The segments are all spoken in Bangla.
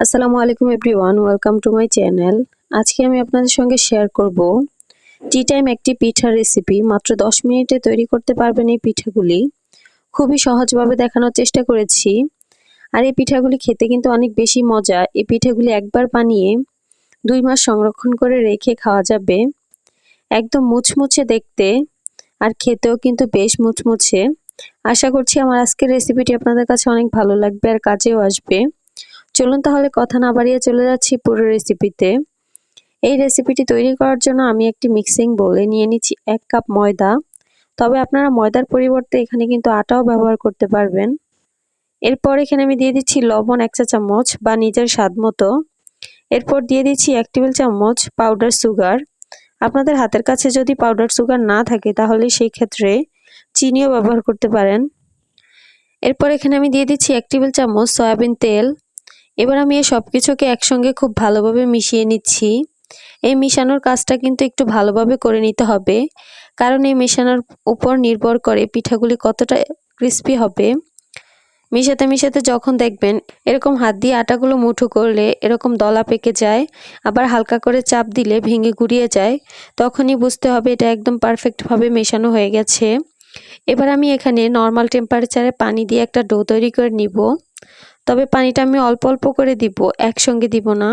আসসালামু আলাইকুম everyone, welcome to my channel. আজকে আমি আপনাদের সঙ্গে শেয়ার করব টি টাইম একটি পিঠার রেসিপি। মাত্র 10 মিনিটে তৈরি করতে পারবেন এই পিঠাগুলি। খুবই সহজভাবে দেখানোর চেষ্টা করেছি। আর এই পিঠাগুলি খেতে কিন্তু অনেক বেশি মজা। এই পিঠাগুলি একবার বানিয়ে দুই মাস সংরক্ষণ করে রেখে খাওয়া যাবে। একদম মুচমুচে দেখতে আর খেতেও কিন্তু বেশ মুচমুচে আশা করছি আমার আজকের রেসিপিটি আপনাদের কাছে অনেক ভালো লাগবে আর কাজেও আসবে। চলুন তাহলে কথা না বাড়িয়ে চলে যাচ্ছি পুরো রেসিপিতে এই রেসিপিটি তৈরি করার জন্য আমি একটি মিক্সিং বলে নিয়ে নিচ্ছি এক কাপ ময়দা। তবে আপনারা ময়দার পরিবর্তে এখানে কিন্তু আটাও ব্যবহার করতে পারবেন। এরপর এখানে আমি দিয়ে দিচ্ছি লবণ এক চা চামচ বা নিজের স্বাদ মতো। এরপর দিয়ে দিচ্ছি এক টেবিল চামচ পাউডার সুগার আপনাদের হাতের কাছে যদি পাউডার সুগার না থাকে, তাহলে সেই ক্ষেত্রে চিনিও ব্যবহার করতে পারেন। এরপর এখানে আমি দিয়ে দিচ্ছি এক টেবিল চামচ সয়াবিন তেল। এবার আমি এই সব কিছুকে একসঙ্গে খুব ভালোভাবে মিশিয়ে নিচ্ছি। এই মিশানোর কাজটা কিন্তু একটু ভালোভাবে করে নিতে হবে। কারণ এই মেশানোর উপর নির্ভর করে পিঠাগুলি কতটা ক্রিস্পি হবে। মিশাতে মিশাতে যখন দেখবেন এরকম হাত দিয়ে আটাগুলো মুঠো করলে এরকম দলা পেকে যায়, আবার হালকা করে চাপ দিলে ভেঙে গুড়িয়ে যায়, তখনই বুঝতে হবে এটা একদম পারফেক্টভাবে মেশানো হয়ে গেছে। এবার আমি এখানে নর্মাল টেম্পারেচারে পানি দিয়ে একটা ডো তৈরি করে নিব। তবে পানিটা আমি অল্প অল্প করে দিব, একসঙ্গে দিব না।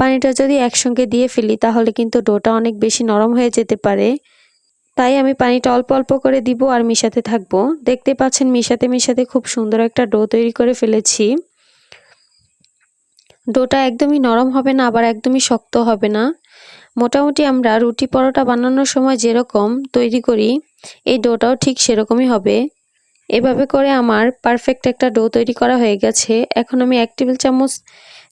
পানিটা যদি একসঙ্গে দিয়ে ফেলি, তাহলে কিন্তু ডোটা অনেক বেশি নরম হয়ে যেতে পারে। তাই আমি পানিটা অল্প অল্প করে দিব আর মিশাতে থাকব। দেখতে পাচ্ছেন, মিশাতে মিশাতে খুব সুন্দর একটা ডো তৈরি করে ফেলেছি। ডোটা একদমই নরম হবে না, আবার একদমই শক্ত হবে না। মোটামুটি আমরা রুটি পরোটা বানানোর সময় যেরকম তৈরি করি, এই ডোটাও ঠিক সেরকমই হবে। এভাবে করে আমার পারফেক্ট একটা ডো তৈরি করা হয়ে গেছে। এখন আমি এক টেবিল চামচ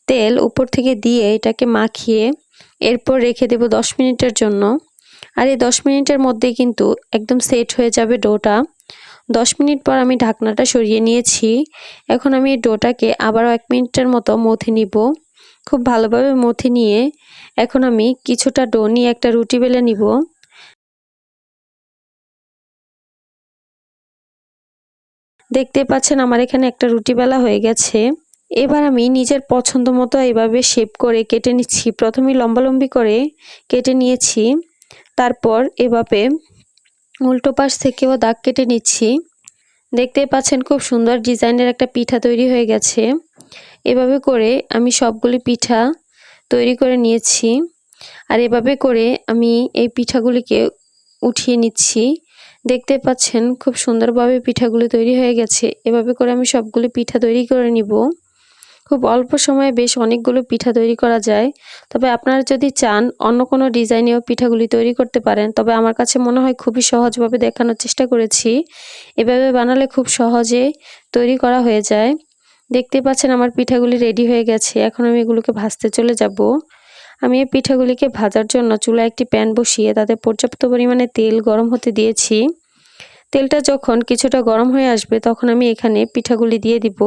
তেল উপর থেকে দিয়ে এটাকে মাখিয়ে এরপর রেখে দেব দশ মিনিটের জন্য। আর এই দশ মিনিটের মধ্যে কিন্তু একদম সেট হয়ে যাবে ডোটা দশ মিনিট পর আমি ঢাকনাটা সরিয়ে নিয়েছি। এখন আমি এই ডোটাকে আবারও এক মিনিটের মতো মথে নিব। খুব ভালোভাবে মথে নিয়ে এখন আমি কিছুটা ডো নিয়ে একটা রুটি বেলে নিব। দেখতে পাচ্ছেন আমার এখানে একটা রুটি বেলা হয়ে গেছে। এবার আমি নিজের পছন্দ মতো এভাবে শেপ করে কেটে নিচ্ছি। প্রথমে লম্বালম্বি করে কেটে নিয়েছি। তারপর এভাবে উল্টো পাশ থেকেও দাগ কেটে নিচ্ছি। দেখতে পাচ্ছেন খুব সুন্দর ডিজাইনের একটা পিঠা তৈরি হয়ে গেছে। এভাবে করে আমি সবগুলি পিঠা তৈরি করে নিয়েছি। আর এভাবে করে আমি এই পিঠাগুলিকে উঠিয়ে নিচ্ছি। দেখতে পাচ্ছেন, খুব সুন্দরভাবে পিঠাগুলি তৈরি হয়ে গেছে। এভাবে করে আমি সবগুলো পিঠা তৈরি করে নিব। খুব অল্প সময়ে বেশ অনেকগুলো পিঠা তৈরি করা যায়। তবে আপনারা যদি চান অন্য কোনো ডিজাইনেও পিঠাগুলি তৈরি করতে পারেন, তবে আমার কাছে মনে হয় খুবই সহজভাবে দেখানোর চেষ্টা করেছি। এভাবে বানালে খুব সহজে তৈরি করা হয়ে যায়। দেখতে পাচ্ছেন আমার পিঠাগুলি রেডি হয়ে গেছে। এখন আমি এগুলোকে ভাজতে চলে যাব। আমি এই পিঠাগুলিকে ভাজার জন্য চুলায় একটি প্যান বসিয়ে তাতে পর্যাপ্ত পরিমাণে তেল গরম হতে দিয়েছি। তেলটা যখন কিছুটা গরম হয়ে আসবে তখন আমি এখানে পিঠাগুলি দিয়ে দিব।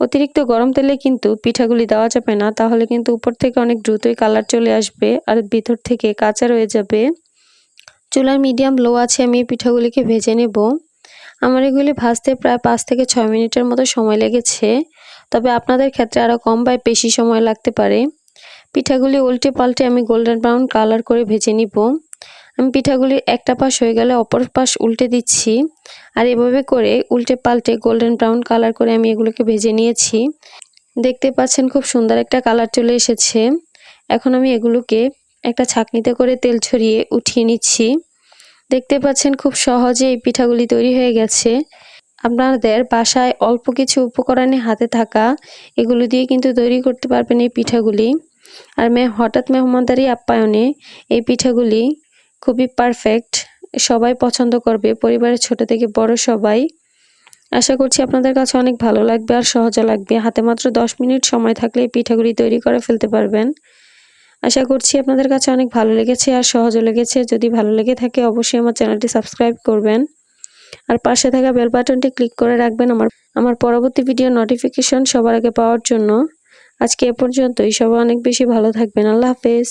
অতিরিক্ত গরম তেলে কিন্তু পিঠাগুলি দেওয়া যাবে না, তাহলে কিন্তু উপর থেকে অনেক দ্রুতই কালার চলে আসবে আর ভিতর থেকে কাঁচা রয়ে যাবে। চুলার মিডিয়াম লো আছে, আমি এই পিঠাগুলিকে ভেজে নেব। আমার এগুলি ভাজতে প্রায় পাঁচ থেকে ছয় মিনিটের মতো সময় লেগেছে, তবে আপনাদের ক্ষেত্রে আরও কম বা বেশি সময় লাগতে পারে। পিঠাগুলি উল্টে পাল্টে আমি গোল্ডেন ব্রাউন কালার করে ভেজে নিব। আমি পিঠাগুলির একটা পাশ হয়ে গেলে অপর পাশ উল্টে দিচ্ছি। আর এভাবে করে উল্টে পাল্টে গোল্ডেন ব্রাউন কালার করে আমি এগুলোকে ভেজে নিয়েছি। দেখতে পাচ্ছেন খুব সুন্দর একটা কালার চলে এসেছে। এখন আমি এগুলোকে একটা ছাকনিতে করে তেল ছড়িয়ে উঠিয়ে নিচ্ছি। দেখতে পাচ্ছেন খুব সহজে এই পিঠাগুলি তৈরি হয়ে গেছে। আপনাদের বাসায় অল্প কিছু উপকরণে হাতে থাকা এগুলো দিয়ে কিন্তু তৈরি করতে পারবেন এই পিঠাগুলি। আর মে হঠাৎ মেহমানদারি আপ্যায়নে এই পিঠাগুলি খুবই পারফেক্ট সবাই পছন্দ করবে, পরিবারের ছোট থেকে বড় সবাই। আশা করছি আপনাদের কাছে অনেক ভালো লাগবে আর সহজ লাগবে। হাতে মাত্র দশ মিনিট সময় থাকলে এই পিঠাগুলি তৈরি করে ফেলতে পারবেন। আশা করছি আপনাদের কাছে অনেক ভালো লেগেছে আর সহজও লেগেছে। যদি ভালো লেগে থাকে অবশ্যই আমার চ্যানেলটি সাবস্ক্রাইব করবেন। আর পাশে থাকা বেল বাটনটি ক্লিক করে রাখবেন আমার আমার পরবর্তী ভিডিও নোটিফিকেশন সবার আগে পাওয়ার জন্য। আজকে এ পর্যন্তই। সবাই অনেক বেশি ভালো থাকবেন। আল্লাহ হাফেজ।